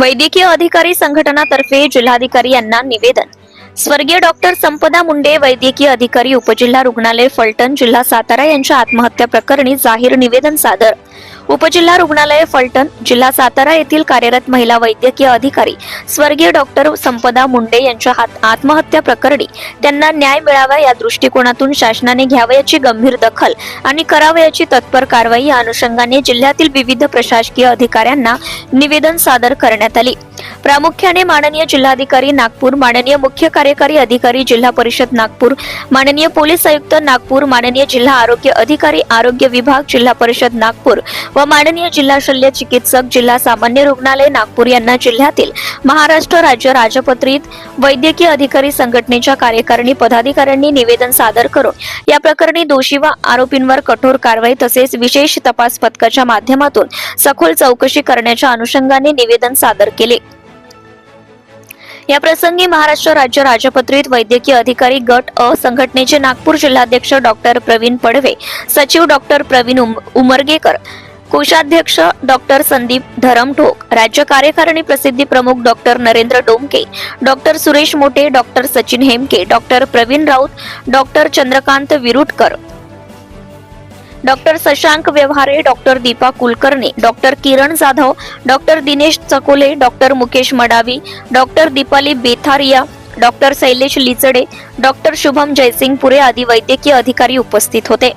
वैद्यकीय अधिकारी संघटनातर्फे जिल्हाधिकारी यांना निवेदन. स्वर्गीय डॉक्टर संपदा मुंडे वैद्यकीय अधिकारी उपजिल्हा रुग्णालय फलटण जिल्हा सातारा यांच्या आत्महत्या प्रकरणी जाहीर निवेदन सादर. उपजिल्हा रुग्णालय फलटण जिल्हा सातारा येथील कार्यरत महिला वैद्यकीय अधिकारी स्वर्गीय डॉक्टर संपदा मुंडे यांच्या हात आत्महत्या प्रकरणी त्यांना न्याय मिळावा या दृष्टिकोनातून शासनाने घ्यावयाची गंभीर दखल आणि करावयाची तत्पर कारवाई या अनुषंगाने जिल्ह्यातील विविध प्रशासकीय अधिकाऱ्यांना निवेदन सादर करण्यात आले. प्रामुख्याने माननीय जिल्हाधिकारी नागपूर माननीय मुख्य कार्यकारी अधिकारी जिल्हा परिषद नागपूर माननीय पोलीस आयुक्त नागपूर माननीय जिल्हा आरोग्य अधिकारी आरोग्य विभाग जिल्हा परिषद नागपूर व माननीय जिल्हा शल्य चिकित्सक जिल्हा सामान्य रुग्णालय नागपूर यांना जिल्ह्यातील महाराष्ट्र राज्य राजपत्रित वैद्यकीय अधिकारी संघटनेच्या कार्यकारिणी पदाधिकाऱ्यांनी निवेदन सादर करून या प्रकरणी दोषी व आरोपींवर कठोर कारवाई तसेच विशेष तपास पथकाच्या माध्यमातून सखोल चौकशी करण्याच्या अनुषंगाने निवेदन सादर केले. या प्रसंगी महाराष्ट्र राज्य राजपत्रित वैद्यकीय अधिकारी गट अ संघटनेचे नागपूर जिल्हाध्यक्ष डॉक्टर प्रवीण पडवे सचिव डॉक्टर प्रवीण उम- उमरगेकर कोषाध्यक्ष डॉक्टर संदीप धरमठोक राज्य कार्यकारिणी प्रसिद्धी प्रमुख doctor Narendra Domke doctor Suresh Mote doctor Sachin Hemke doctor Pravin Raut doctor Chandrakant Virutkar doctor Shashank Vyavhare doctor Deepa Kulkarni doctor Kiran Jadhav doctor Dinesh Chakole doctor Mukesh Madavi doctor Deepali Betharia doctor Shailesh Lichde doctor Shubham Jaysingpure आदी वैद्यकीय अधिकारी उपस्थित होते.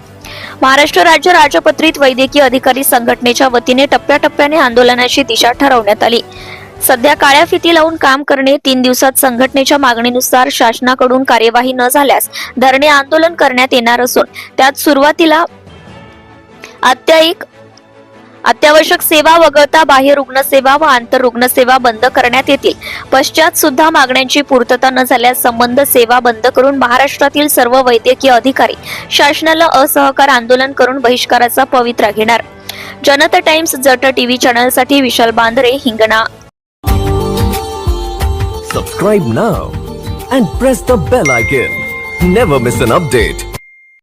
महाराष्ट्र राज्य राजपत्रित वैद्यकीय अधिकारी संघटनेच्या वतीने टप्प्याटप्प्याने आंदोलनाची दिशा ठरवण्यात आली. सध्या काळ्या फिती लावून काम करणे तीन दिवसात संघटनेच्या मागणीनुसार शासनाकडून कार्यवाही न झाल्यास धरणे आंदोलन करण्यात येणार असून त्यात सुरुवातीला अत्यायिक अत्यावश्यक सेवा वगळता बाह्य रुग्णसेवा व आंतर रुग्णसेवा बंद करण्यात येतील. पश्चात सुद्धा मागण्यांची पूर्तता न झाल्यास संबंध सेवा बंद करून महाराष्ट्रातील सर्व वैद्यकीय अधिकारी शासनाला असहकार आंदोलन करून बहिष्काराचा पवित्रा घेणार. जनता टाइम्स जट TV चॅनलसाठी Vishal Bandre Hingna. Subscribe now and press the bell icon never miss an update